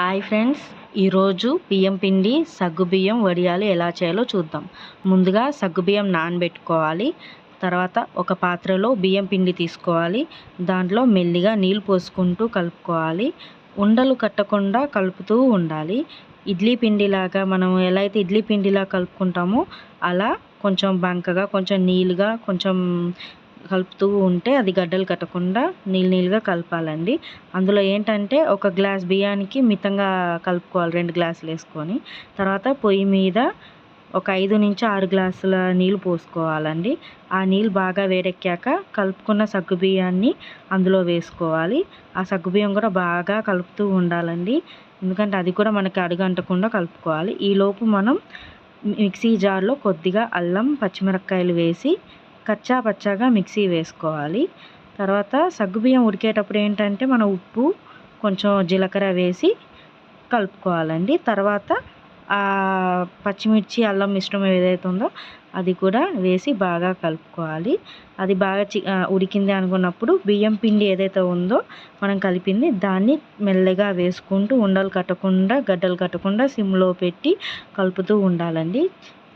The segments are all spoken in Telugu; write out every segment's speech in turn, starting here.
హాయ్ ఫ్రెండ్స్ ఈరోజు బియ్యం పిండి సగ్గుబియ్యం వడియాలు ఎలా చేయాలో చూద్దాం. ముందుగా సగ్గుబియ్యం నానబెట్టుకోవాలి. తర్వాత ఒక పాత్రలో బియ్యం పిండి తీసుకోవాలి. దాంట్లో మెల్లిగా నీళ్ళు పోసుకుంటూ కలుపుకోవాలి. ఉండలు కట్టకుండా కలుపుతూ ఉండాలి. ఇడ్లీ పిండిలాగా మనం ఎలా అయితే ఇడ్లీ పిండిలా కలుపుకుంటామో అలా కొంచెం బంకగా కొంచెం నీళ్ళుగా కొంచెం కలుపుతూ ఉంటే అది గడ్డలు కట్టకుండా నీళ్ళు నీళ్ళుగా కలపాలండి. అందులో ఏంటంటే ఒక గ్లాస్ బియ్యానికి మితంగా కలుపుకోవాలి రెండు గ్లాసులు వేసుకొని. తర్వాత పొయ్యి మీద ఒక ఐదు నుంచి ఆరు గ్లాసుల నీళ్ళు పోసుకోవాలండి. ఆ నీళ్ళు బాగా వేడెక్కాక కలుపుకున్న సగ్గు బియ్యాన్ని అందులో వేసుకోవాలి. ఆ సగ్గు బియ్యం కూడా బాగా కలుపుతూ ఉండాలండి. ఎందుకంటే అది కూడా మనకి అడుగంటకుండా కలుపుకోవాలి. ఈలోపు మనం మిక్సీ జార్లో కొద్దిగా అల్లం పచ్చిమిరపకాయలు వేసి కచ్చా పచ్చాగా మిక్సీ వేసుకోవాలి. తర్వాత సగ్గుబియ్యం ఉడికేటప్పుడు ఏంటంటే మన ఉప్పు కొంచెం జీలకర్ర వేసి కలుపుకోవాలండి. తర్వాత పచ్చిమిర్చి అల్లం మిశ్రమం ఏదైతే ఉందో అది కూడా వేసి బాగా కలుపుకోవాలి. అది బాగా చి ఉడికింది అనుకున్నప్పుడు బియ్యం పిండి ఏదైతే ఉందో మనం కలిపింది దాన్ని మెల్లగా వేసుకుంటూ ఉండలు కట్టకుండా గడ్డలు కట్టకుండా సిమ్లో పెట్టి కలుపుతూ ఉండాలండి.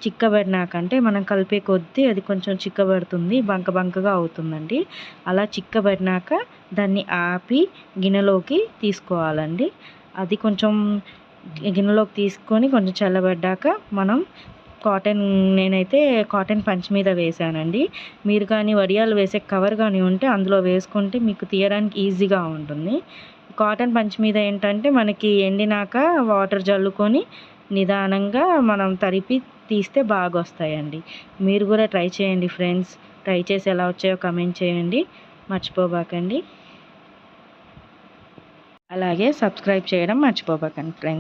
చిక్కబడినాకంటే మనం కలిపే కొద్దీ అది కొంచెం చిక్కబడుతుంది బంక బంకగా అవుతుందండి. అలా చిక్కబడినాక దాన్ని ఆపి గిన్నెలోకి తీసుకోవాలండి. అది కొంచెం గిన్నెలోకి తీసుకొని కొంచెం చల్లబడ్డాక మనం కాటన్ నేనైతే కాటన్ పంచ్ మీద వేసానండి మీరు కానీ వడియాలు వేసే కవర్ కానీ ఉంటే అందులో వేసుకుంటే మీకు తీయడానికి ఈజీగా ఉంటుంది. కాటన్ పంచ్ మీద ఏంటంటే మనకి ఎండినాక వాటర్ జల్లుకొని నిదానంగా మనం తరిపి తీస్తే బాగా వస్తాయండి మీరు కూడా ట్రై చేయండి ఫ్రెండ్స్. ట్రై చేసి ఎలా వచ్చాయో కమెంట్ చేయండి. మర్చిపోబాకండి. అలాగే సబ్స్క్రైబ్ చేయడం మర్చిపోబాకండి ఫ్రెండ్స్.